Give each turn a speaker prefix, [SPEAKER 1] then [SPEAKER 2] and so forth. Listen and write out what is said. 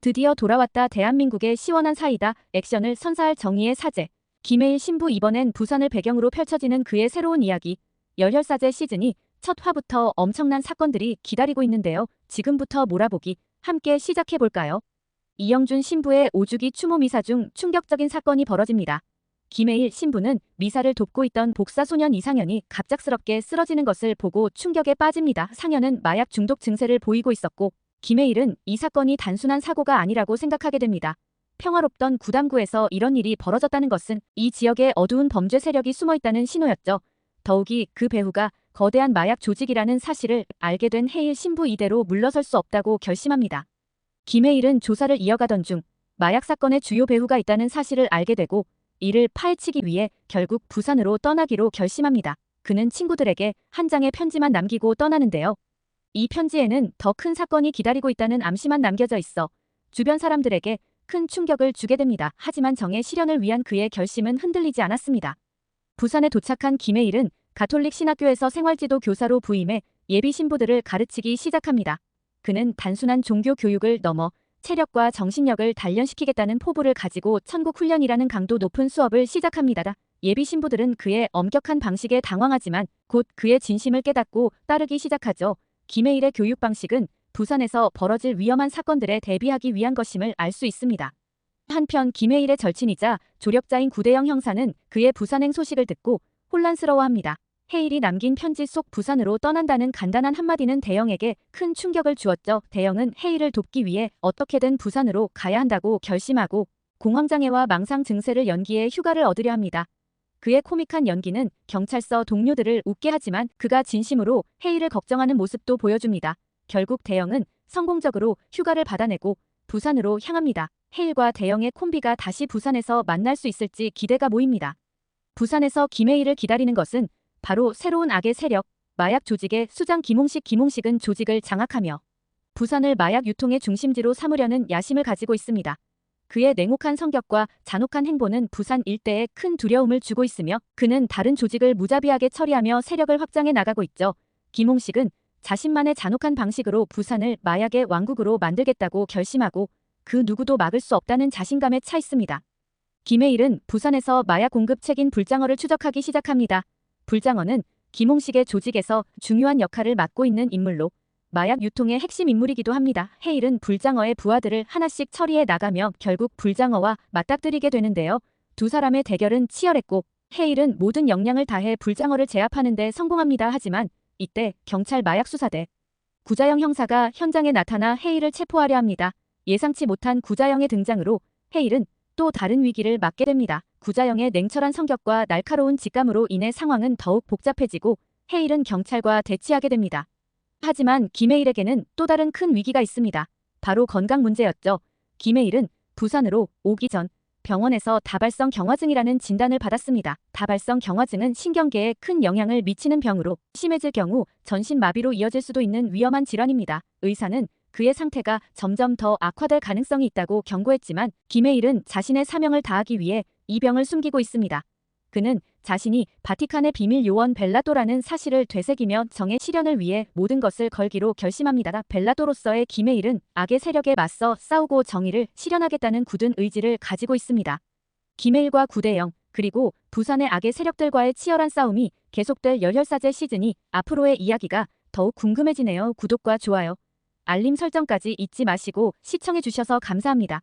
[SPEAKER 1] 드디어 돌아왔다 대한민국의 시원한 사이다 액션을 선사할 정의의 사제. 김해일 신부 이번엔 부산을 배경으로 펼쳐지는 그의 새로운 이야기. 열혈사제 시즌이 첫 화부터 엄청난 사건들이 기다리고 있는데요. 지금부터 몰아보기 함께 시작해볼까요? 이영준 신부의 오주기 추모 미사 중 충격적인 사건이 벌어집니다. 김해일 신부는 미사를 돕고 있던 복사 소년 이상현이 갑작스럽게 쓰러지는 것을 보고 충격에 빠집니다. 상현은 마약 중독 증세를 보이고 있었고 김해일은 이 사건이 단순한 사고가 아니라고 생각하게 됩니다. 평화롭던 구담구에서 이런 일이 벌어졌다는 것은 이 지역에 어두운 범죄 세력이 숨어 있다는 신호였죠. 더욱이 그 배후가 거대한 마약 조직이라는 사실을 알게 된 해일 신부 이대로 물러설 수 없다고 결심합니다. 김해일은 조사를 이어가던 중 마약 사건의 주요 배후가 있다는 사실을 알게 되고 이를 파헤치기 위해 결국 부산으로 떠나기로 결심합니다. 그는 친구들에게 한 장의 편지만 남기고 떠나는데요. 이 편지에는 더 큰 사건이 기다리고 있다는 암시만 남겨져 있어 주변 사람들에게 큰 충격을 주게 됩니다. 하지만 정의 실현을 위한 그의 결심은 흔들리지 않았습니다. 부산에 도착한 김해일은 가톨릭 신학교에서 생활지도 교사로 부임해 예비 신부들을 가르치기 시작합니다. 그는 단순한 종교 교육을 넘어 체력과 정신력을 단련시키겠다는 포부를 가지고 천국 훈련이라는 강도 높은 수업을 시작합니다. 예비 신부들은 그의 엄격한 방식에 당황하지만 곧 그의 진심을 깨닫고 따르기 시작하죠. 김해일의 교육 방식은 부산에서 벌어질 위험한 사건들에 대비하기 위한 것임을 알 수 있습니다. 한편 김해일의 절친이자 조력자인 구대영 형사는 그의 부산행 소식을 듣고 혼란스러워합니다. 해일이 남긴 편지 속 부산으로 떠난다는 간단한 한마디는 대영에게 큰 충격을 주었죠. 대영은 해일을 돕기 위해 어떻게든 부산으로 가야 한다고 결심하고 공황장애와 망상 증세를 연기해 휴가를 얻으려 합니다. 그의 코믹한 연기는 경찰서 동료들을 웃게 하지만 그가 진심으로 해일을 걱정하는 모습도 보여줍니다. 결국 대영은 성공적으로 휴가를 받아내고 부산으로 향합니다. 해일과 대영의 콤비가 다시 부산에서 만날 수 있을지 기대가 모입니다. 부산에서 김해일을 기다리는 것은 바로 새로운 악의 세력, 마약 조직의 수장 김홍식 김홍식은 조직을 장악하며 부산을 마약 유통의 중심지로 삼으려는 야심을 가지고 있습니다. 그의 냉혹한 성격과 잔혹한 행보는 부산 일대에 큰 두려움을 주고 있으며 그는 다른 조직을 무자비하게 처리하며 세력을 확장해 나가고 있죠. 김홍식은 자신만의 잔혹한 방식으로 부산을 마약의 왕국으로 만들겠다고 결심하고 그 누구도 막을 수 없다는 자신감에 차 있습니다. 김해일은 부산에서 마약 공급 책인 불장어를 추적하기 시작합니다. 불장어는 김홍식의 조직에서 중요한 역할을 맡고 있는 인물로 마약 유통의 핵심 인물이기도 합니다. 해일은 불장어의 부하들을 하나씩 처리해 나가며 결국 불장어와 맞닥뜨리게 되는데요. 두 사람의 대결은 치열했고 해일은 모든 역량을 다해 불장어를 제압하는 데 성공합니다. 하지만 이때 경찰 마약 수사대 구자영 형사가 현장에 나타나 해일을 체포하려 합니다. 예상치 못한 구자영의 등장으로 해일은 또 다른 위기를 맞게 됩니다. 구자영의 냉철한 성격과 날카로운 직감으로 인해 상황은 더욱 복잡해지고 해일은 경찰과 대치하게 됩니다. 하지만 김해일에게는 또 다른 큰 위기가 있습니다. 바로 건강 문제였죠. 김해일은 부산으로 오기 전 병원에서 다발성 경화증이라는 진단을 받았습니다. 다발성 경화증은 신경계에 큰 영향을 미치는 병으로 심해질 경우 전신 마비로 이어질 수도 있는 위험한 질환입니다. 의사는 그의 상태가 점점 더 악화될 가능성이 있다고 경고했지만 김해일은 자신의 사명을 다하기 위해 이 병을 숨기고 있습니다. 그는 자신이 바티칸의 비밀 요원 벨라도라는 사실을 되새기며 정의 실현을 위해 모든 것을 걸기로 결심합니다. 벨라도로서의 김해일은 악의 세력에 맞서 싸우고 정의를 실현하겠다는 굳은 의지를 가지고 있습니다. 김해일과 구대영 그리고 부산의 악의 세력들과의 치열한 싸움이 계속될 열혈사제 시즌이 앞으로의 이야기가 더욱 궁금해지네요. 구독과 좋아요, 알림 설정까지 잊지 마시고 시청해주셔서 감사합니다.